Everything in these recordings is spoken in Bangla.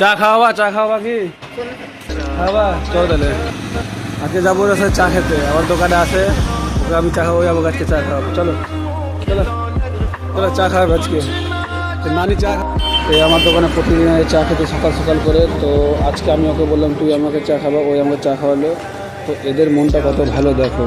চা খাওয়াবা চা খাওয়াবা কি? খাওয়াবা চল তাহলে। আজকে যাব রাস্তায় চা খেতে। আমার দোকানে আসে ওকে আমি চা খাব আমাকে আজকে চা খাওয়াবো। চলো। চলো। চলো চা খাওয়াবে আজকে। নানি চা এই আমার দোকানে প্রতিদিন চা খেতে সকাল সকাল করে। তো আজকে আমি ওকে বললাম, তুই আমাকে চা খাবা। ওই আমাকে চা খাওয়ালো। তো এদের মনটা কত ভালো দেখো।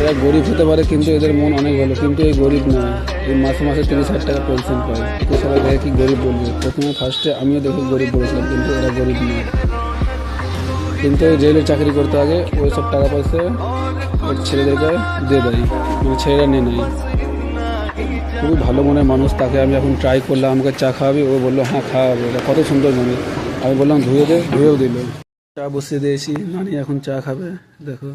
এরা গরিব হতে পারে, কিন্তু এদের মন অনেক ভালো। কিন্তু এই গরিব নয় এই মাসে মাসে তিরিশ হাজার টাকা পেনশন পায়। তো সবাই দেখে কি গরিব বলবে। প্রথমে ফার্স্টে আমিও দেখে গরিব বলেছিলাম, কিন্তু এরা গরিব না। কিন্তু জেলে চাকরি করতে আগে ওই সব টাকা পয়সা ওর ছেলেদেরকে দিয়ে দেয়। মানে ছেলেরা নিয়ে নেয়। খুবই ভালো মনের মানুষ তাকে। আমি এখন ট্রাই করলাম, আমাকে চা খাওয়াবি? ও বলল হ্যাঁ খাওয়াবো এটা কত সুন্দর মানুষ আমি বললাম, ধুয়ে দে, ধুয়েও দিল। চা বসিয়ে দিয়েছি। নানি এখন চা খাবে। দেখো।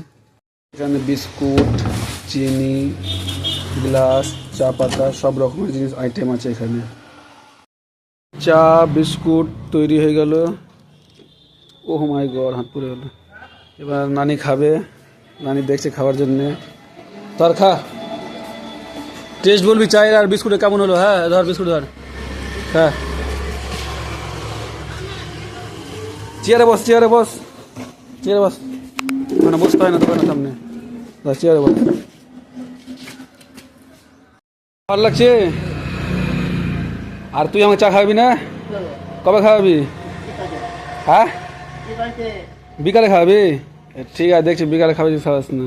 এখানে বিস্কুট, চিনি, গ্লাস, চা পাতা, সব রকমের জিনিস, আইটেম আছে এখানে। চা, বিস্কুট তৈরি হয়ে গেল। ও মাই গড, হাত পুড়ে গেল। এবার নানি খাবে। নানি দেখছে খাওয়ার জন্যে। তোর খা টেস্ট বলবি চায়ের আর বিস্কুটে কেমন হলো? হ্যাঁ ধর বিস্কুট ধর। হ্যাঁ। চেয়ারে বস চেয়ারে বস। চেয়ারে বস। মানে বসতে হয় না দোকানের সামনে। চেয়ারে বলে। ভালো লাগছে? আর তুই আমাকে চা খাওয়াবি না? কবে খাওয়াবি? হ্যাঁ? বিকালে খাওয়াবি? ঠিক আছে দেখছি বিকালে খাওয়াবি খাওয়াস না।